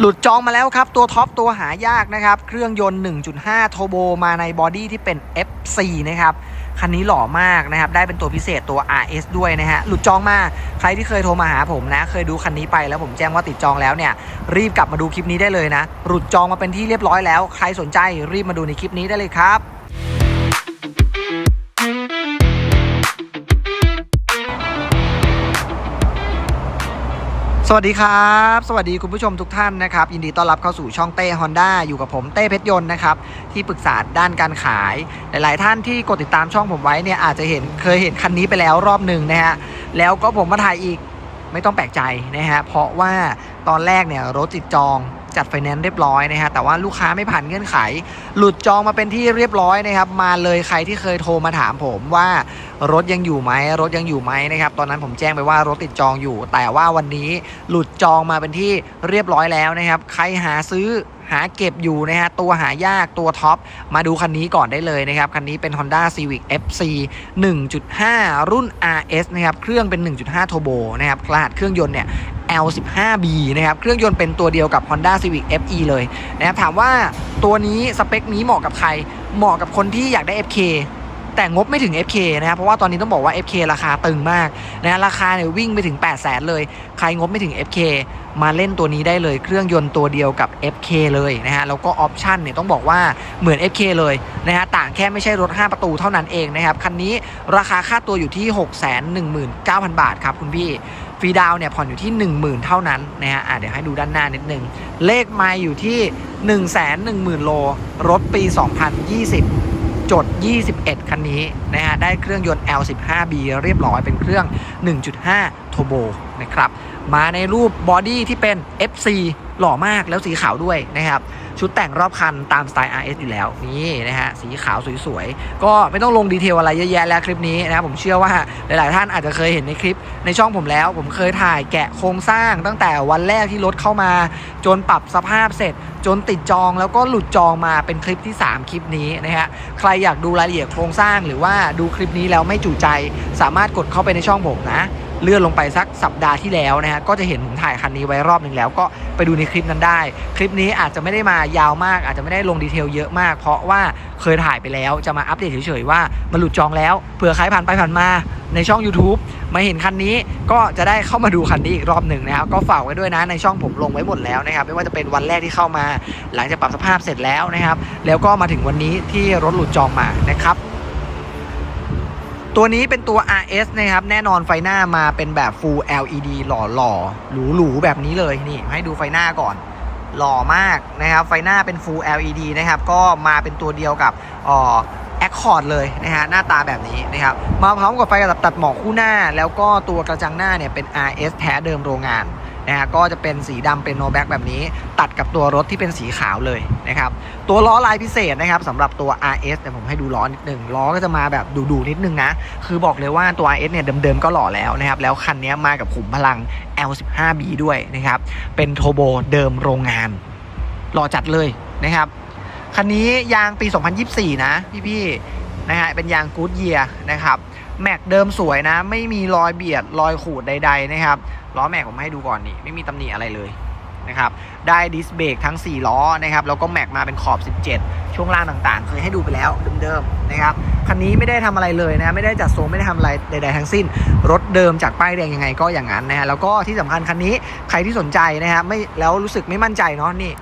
หลุดจองมาแล้วครับ ตัวท็อปตัวหายากนะครับ เครื่องยนต์ 1.5 โทโบมาในบอดี้ที่เป็น F4 นะครับ คันนี้หล่อมากนะครับ ได้เป็นตัวพิเศษตัว RS ด้วยนะฮะ หลุดจองมา ใครที่เคยโทรมาหาผมนะ เคยดูคันนี้ไปแล้วผมแจ้งว่าติดจองแล้วเนี่ย รีบกลับมาดูคลิปนี้ได้เลยนะ หลุดจองมาเป็นที่เรียบร้อยแล้ว ใครสนใจรีบมาดูในคลิปนี้ได้เลยครับ สวัสดีครับ สวัสดีคุณผู้ชมทุกท่านนะครับ ยินดีต้อนรับเข้าสู่ช่องเต้ฮอนด้าอยู่กับผมเต้เพชรยนต์นะครับ ที่ปรึกษาด้านการขาย หลาย ๆ ท่านที่กดติดตามช่องผมไว้เนี่ยอาจจะเห็นเคยเห็นคันนี้ไปแล้วรอบหนึ่งนะฮะแล้วก็ผมมาถ่ายอีกไม่ต้องแปลกใจนะฮะเพราะว่าตอนแรกเนี่ยรถติดจอง จัดไฟแนนซ์เรียบร้อยนะฮะแต่ว่าลูกค้าไม่ผ่านเงื่อนไข หลุดจองมาเป็นที่เรียบร้อยนะครับมาเลยใครที่เคยโทรมาถามผมว่ารถยังอยู่ไหมรถยังอยู่ไหมนะครับตอนนั้นผมแจ้งไปว่ารถติดจองอยู่ แต่ว่าวันนี้หลุดจองมาเป็นที่เรียบร้อยแล้วนะครับใครหาซื้อ หาเก็บอยู่นะฮะตัวหายากตัวท็อป มาดูคันนี้ก่อนได้เลยนะครับ คันนี้เป็น Honda Civic FC 1.5 รุ่น RS นะครับ เครื่องเป็น 1.5 Turbo นะครับรหัสเครื่องยนต์เนี่ย L15B นะครับ เครื่องยนต์เป็นตัวเดียวกับ Honda Civic FE เลยนะครับถามว่าตัวนี้สเปคนี้เหมาะกับใคร เหมาะกับคนที่อยากได้ FK แต่งบไม่ถึง FK นะครับเพราะว่าตอนนี้ต้องบอกว่า FK ราคาตึงมากนะราคาเนี่ยวิ่งไปถึง 8 0 0แสนเลย ใครงบไม่ถึง FK มาเล่นตัวนี้ได้เลยเครื่องยนต์ตัวเดียวกับ FK เลยนะฮะแล้วก็ออปชันเนี่ยต้องบอกว่าเหมือน FK เลยนะฮะต่างแค่ไม่ใช่รถ 5 ประตูเท่านั้นเองนะครับคันนี้ราคาค่าตัวอยู่ที่ 619,000 บาทครับคุณพี่ฟรีดาวน์เนี่ยผ่อนอยู่ที่ 10,000 เท่านั้นนะฮะอะเดี๋ยวให้ดูด้านหน้านิดนึง เลขไมล์อยู่ที่ 110,000 โล รถปี 2020 จด 21 คันนี้นะฮะได้เครื่องยนต์ L15B เรียบร้อยเป็นเครื่อง 1.5 Turbo นะครับ มาในรูปบอดี้ที่เป็น FC หล่อมากแล้วสีขาวด้วยนะครับ ชุดแต่งรอบคันตามสไตล์ RS อยู่แล้ว นี่นะฮะ สีขาวสวยๆ ก็ไม่ต้องลงดีเทลอะไรเยอะแยะแล้วคลิปนี้นะครับผมเชื่อว่าหลายๆ ท่านอาจจะเคยเห็นในคลิปในช่องผมแล้ว ผมเคยถ่ายแกะโครงสร้างตั้งแต่วันแรกที่รถเข้ามา จนปรับสภาพเสร็จ จนติดจองแล้วก็หลุดจองมาเป็นคลิปที่ 3 คลิปนี้นะฮะใครอยากดูรายละเอียดโครงสร้างหรือว่าดูคลิปนี้แล้วไม่จุใจ สามารถกดเข้าไปในช่องผมนะ เลื่อนลงไปสักสัปดาห์ที่แล้วนะฮะก็จะเห็นผมถ่ายคันนี้ไว้รอบหนึ่งแล้ว ก็ไปดูในคลิปนั้นได้ คลิปนี้อาจจะไม่ได้มายาวมาก อาจจะไม่ได้ลงดีเทลเยอะมาก เพราะว่าเคยถ่ายไปแล้วจะมาอัปเดตเฉยๆว่ามันหลุดจองแล้วเผื่อใครผ่านไปผ่านมาในช่อง YouTube มาเห็นคันนี้ก็จะได้เข้ามาดูคันนี้อีกรอบหนึ่งนะครับก็ฝากไว้ด้วยนะในช่องผมลงไว้หมดแล้วนะครับไม่ว่าจะเป็นวันแรกที่เข้ามา หลังจากปรับสภาพเสร็จแล้วนะครับ แล้วก็มาถึงวันนี้ที่รถหลุดจองมานะครับ ตัวนี้เป็นตัว RS นะครับ แน่นอนไฟหน้ามาเป็นแบบ Full LED หล่อหล่อหรูหรูๆ แบบนี้เลยนี่ ให้ดูไฟหน้าก่อน หล่อมากนะครับ ไฟหน้าเป็น Full LED นะครับ ก็มาเป็นตัวเดียวกับอ่อ Accord เลยนะฮะหน้าตาแบบนี้นะครับ มาพร้อมกับไฟตัดหมอกคู่หน้า แล้วก็ตัวกระจังหน้าเนี่ยเป็น RS แท้เดิมโรงงาน นะฮะก็จะเป็นสีดำเป็นโนแบ็กแบบนี้ ตัดกับตัวรถที่เป็นสีขาวเลยนะครับตัวล้อลายพิเศษนะครับสำหรับตัว RS แต่ผมให้ดูล้อนิดนึงล้อก็จะมาแบบดูๆนิดนึงนะคือบอกเลยว่าตัว RS เนี่ยเดิมๆก็หล่อแล้วนะครับแล้วคันนี้มากับขุมพลัง L15B ด้วยนะครับเป็นโทโบเดิมโรงงานหล่อจัดเลยนะครับคันนี้ยางปี 2024 นะพี่ๆนะฮะเป็นยางกู๊ดเยียนะครับ แม็กเดิมสวยนะ ไม่มีรอยเบียดรอยขูดใด ๆ นะครับล้อแม็กผมให้ดูก่อนนี่ไม่มีตำหนิอะไรเลยนะครับได้ดิสเบรกทั้ง 4 ล้อนะครับแล้วก็แม็กมาเป็นขอบ 17 ช่วงล่างต่างๆ เคยให้ดูไปแล้วเดิมๆนะครับคันนี้ไม่ได้ทำอะไรเลยนะไม่ได้จัดทรงไม่ได้ทำอะไรใด ๆ ทั้งสิ้น รถเดิมจากป้ายแดงยังไงก็อย่างนั้นนะฮะแล้วก็ที่สำคัญคันนี้ใครที่สนใจนะฮะไม่แล้วรู้สึกไม่มั่นใจเนาะนี่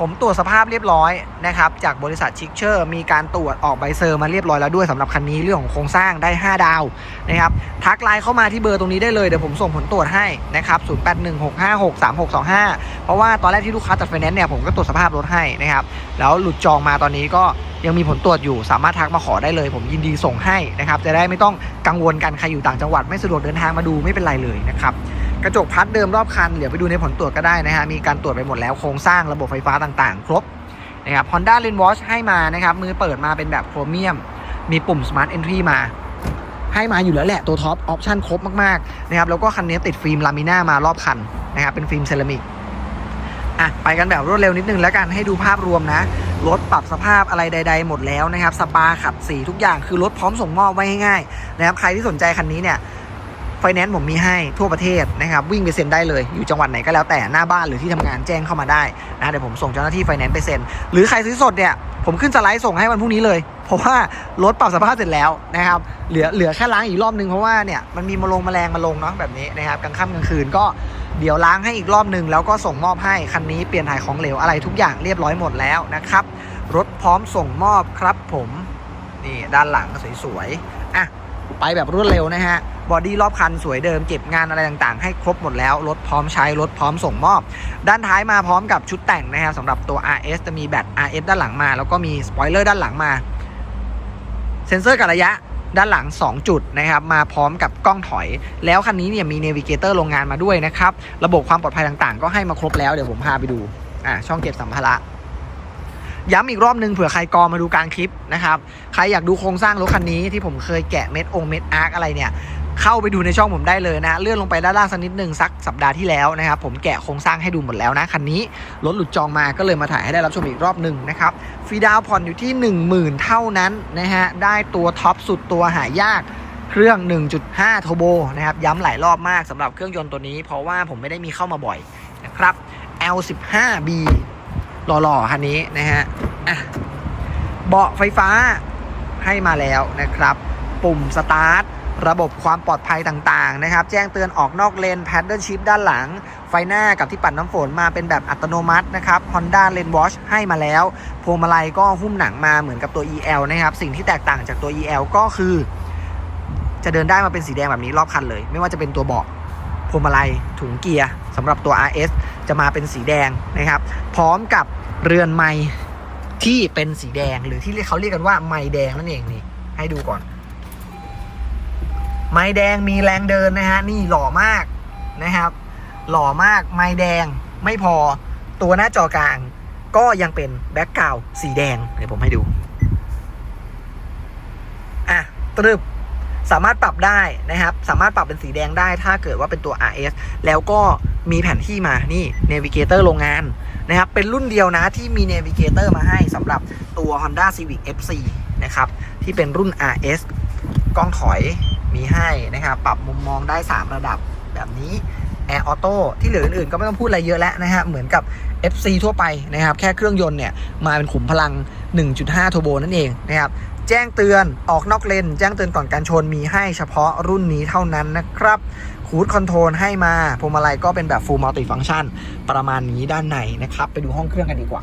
ผมตรวจสภาพเรียบร้อยนะครับจากบริษัทชิคเชอร์ มีการตรวจออกใบเซอร์มาเรียบร้อยแล้วด้วยสำหรับคันนี้เรื่องของโครงสร้างได้ 5 ดาวนะครับทักไลน์เข้ามาที่เบอร์ตรงนี้ได้เลย เดี๋ยวผมส่งผลตรวจให้นะครับ0816563625 เพราะว่าตอนแรกที่ลูกค้าจัดไฟแนนซ์เนี่ยผมก็ตรวจสภาพรถให้นะครับแล้วหลุดจองมาตอนนี้ก็ยังมีผลตรวจอยู่สามารถทักมาขอได้เลย ผมยินดีส่งให้นะครับจะได้ไม่ต้องกังวลกันใครอยู่ต่างจังหวัดไม่สะดวกเดินทางมาดูไม่เป็นไรเลยนะครับ กระจกพัดเดิมรอบคันเดี๋ยวไปดูในผลตรวจก็ได้นะฮะมีการตรวจไปหมดแล้วโครงสร้างระบบไฟฟ้าต่างๆ ครบนะครับ Honda Lane Watch ให้มานะครับมือเปิดมาเป็นแบบโครเมียม มีปุ่ม Smart Entry มา ให้มาอยู่แล้วแหละตัวท็อปออปชั่นครบมากๆนะครับแล้วก็คันนี้ติดฟิล์มลามิน่ามารอบคันนะครับเป็นฟิล์มเซรามิกอะไปกันแบบรวดเร็วนิดนึงแล้วกันให้ดูภาพรวมนะรถปรับสภาพอะไรใด ๆ หมดแล้วนะครับ สปาขัดสีทุกอย่างคือรถพร้อมส่งมอบไว้ง่ายๆนะครับใครที่สนใจคันนี้เนี่ย ไฟแนนซ์ผมมีให้ทั่วประเทศนะครับวิ่งไปเซ็นได้เลยอยู่จังหวัดไหนก็แล้วแต่หน้าบ้านหรือที่ทำงานแจ้งเข้ามาได้นะเดี๋ยวผมส่งเจ้าหน้าที่ไฟแนนซ์ไปเซ็นหรือใครซื้อสดเนี่ยผมขึ้นสไลด์ส่งให้วันพรุ่งนี้เลยเพราะว่ารถปรับสภาพเสร็จแล้วนะครับเหลือเหลือแค่ล้างอีกรอบนึงเพราะว่าเนี่ยมันมีมาลงแมลงมาลงเนาะแบบนี้นะครับกลางค่ำกลางคืนก็เดี๋ยวล้างให้อีกรอบนึงแล้วก็ส่งมอบให้คันนี้เปลี่ยนถ่ายของเหลวอะไรทุกอย่างเรียบร้อยหมดแล้วนะครับรถพร้อมส่งมอบครับผมนี่ด้านหลังสวยๆอะ ไปแบบรวดเร็วนะฮะ บอดี้รอบคันสวยเดิมเก็บงานอะไรต่างๆ ให้ครบหมดแล้ว รถพร้อมใช้ รถพร้อมส่งมอบ ด้านท้ายมาพร้อมกับชุดแต่งนะครับสำหรับตัว RS จะมีแบต RS ด้านหลังมา แล้วก็มีสปอยเลอร์ด้านหลังมา เซ็นเซอร์กับระยะด้านหลัง 2 จุดนะครับ มาพร้อมกับกล้องถอย แล้วคันนี้เนี่ยมีเนวิเกเตอร์โรงงานมาด้วยนะครับ ระบบความปลอดภัยต่างๆ ก็ให้มาครบแล้ว เดี๋ยวผมพาไปดู อ่าช่องเก็บสัมภาระ ย้ำอีกรอบหนึ่งเผื่อใครกอมาดูกลางคลิปนะครับ ใครอยากดูโครงสร้างรถคันนี้ที่ผมเคยแกะเม็ดองเม็ดอาร์คอะไรเนี่ย เข้าไปดูในช่องผมได้เลยนะ เลื่อนลงไปด้านล่างสักนิดหนึ่งสักสัปดาห์ที่แล้วนะครับ ผมแกะโครงสร้างให้ดูหมดแล้วนะคันนี้รถหลุดจองมาก็เลยมาถ่ายให้ได้รับชมอีกรอบหนึ่งนะครับฟรีดาวผ่อนอยู่ที่ 10,000 เท่านั้นนะฮะได้ตัวท็อปสุดตัวหายากเครื่อง 1.5 โทโบนะครับ ย้ำหลายรอบมากสำหรับเครื่องยนต์ตัวนี้ เพราะว่าผมไม่ได้มีเข้ามาบ่อยนะครับ L15B หล่อๆคันนี้นะฮะ อะเบาะไฟฟ้าให้มาแล้วนะครับ ปุ่มสตาร์ทระบบความปลอดภัยต่างๆนะครับ แจ้งเตือนออกนอกเลนแพดเดิลชิพด้านหลัง ไฟหน้ากับที่ปัดน้ำฝนมาเป็นแบบอัตโนมัตินะครับ Honda Lane Watch ให้มาแล้ว พวงมาลัยก็หุ้มหนังมาเหมือนกับตัว EL นะครับ สิ่งที่แตกต่างจากตัว EL ก็คือ จะเดินได้มาเป็นสีแดงแบบนี้รอบคันเลย ไม่ว่าจะเป็นตัวเบาะพวงมาลัยถุงเกียร์สำหรับตัว RS จะมาเป็นสีแดงนะครับ พร้อมกับเรือนไม้ ที่เป็นสีแดงหรือที่เขาเรียกกันว่าไม้แดงนั่นเองนี่ ให้ดูก่อน ไม้แดงมีแรงเดินนะฮะ นี่หล่อมากนะครับ หล่อมากไม้แดงไม่พอตัวหน้าจอกลาง ก็ยังเป็นแบ็กกราวสีแดงเดี๋ยวผมให้ดูอะตรึบสามารถปรับได้นะครับ สามารถปรับเป็นสีแดงได้ถ้าเกิดว่าเป็นตัว RS แล้วก็มีแผนที่มานี่ Navigator โรงงาน นะครับ เป็นรุ่นเดียวนะที่มี Navigator มาให้สำหรับตัว Honda Civic FC นะครับ ที่เป็นรุ่น RS กล้องถอยมีให้นะครับ ปรับมุมมองได้ 3 ระดับแบบนี้ Air Auto ที่เหลืออื่นๆ ก็ไม่ต้องพูดอะไรเยอะแล้วนะฮะ เหมือนกับ FC ทั่วไปนะครับ แค่เครื่องยนต์เนี่ย มาเป็นขุมพลัง 1.5โทโบนั่นเองนะครับ แจ้งเตือนออกนอกเลน แจ้งเตือนก่อนการชนมีให้เฉพาะรุ่นนี้เท่านั้นนะครับคูดคอนโทรลให้มาพวงมาลัยก็เป็นแบบ full multi function ประมาณนี้ด้านในนะครับ ไปดูห้องเครื่องกันดีกว่า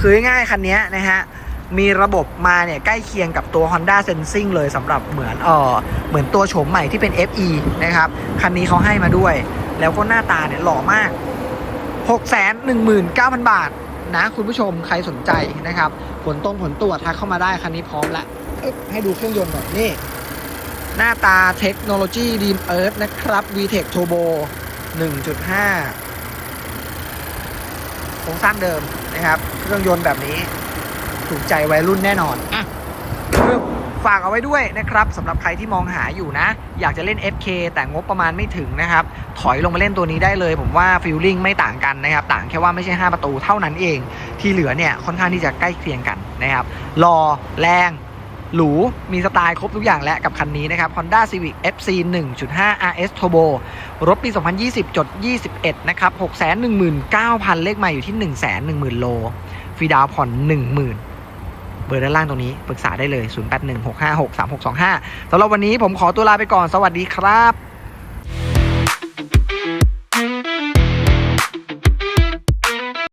คือง่ายคันนี้นะฮะ มีระบบมาเนี่ย ใกล้เคียงกับตัว Honda Sensing เลยสำหรับเหมือนเออเหมือนตัวโฉมใหม่ที่เป็น FE นะครับ คันนี้เขาให้มาด้วย แล้วก็หน้าตาเนี่ยหล่อมาก 619,000 บาท นะคุณผู้ชมใครสนใจนะครับ ผลตรงผลตรวจทักเข้ามาได้คันนี้พร้อมละให้ดูเครื่องยนต์หน่อยนี่ หน้าตาเทคโนโลยีดีมเอิร์ธนะครับ VTEC Turbo 1.5 โครงสร้างเดิมนะครับ เครื่องยนต์แบบนี้ถูกใจวัยรุ่นแน่นอนอะ ฝากเอาไว้ด้วยนะครับสำหรับใครที่มองหาอยู่นะ อยากจะเล่น FK แต่งบประมาณไม่ถึงนะครับ ถอยลงมาเล่นตัวนี้ได้เลย ผมว่าฟิลลิ่งไม่ต่างกันนะครับ ต่างแค่ว่าไม่ใช่ 5 ประตูเท่านั้นเอง ที่เหลือเนี่ยค่อนข้างที่จะใกล้เคียงกันนะครับรอแรงหรู มีสไตล์ครบทุกอย่างและกับคันนี้นะครับ Honda Civic FC 1.5 RS Turbo รถปี 2020 จด 21 นะครับ 619,000 เลขใหม่อยู่ที่ 110,000 โล ฟรีดาวน์ผ่อน 10,000 เบอร์ด้านล่างตรงนี้ปรึกษาได้เลย 0816563625สำหรับวันนี้ผมขอตัวลาไปก่อนสวัสดีครับ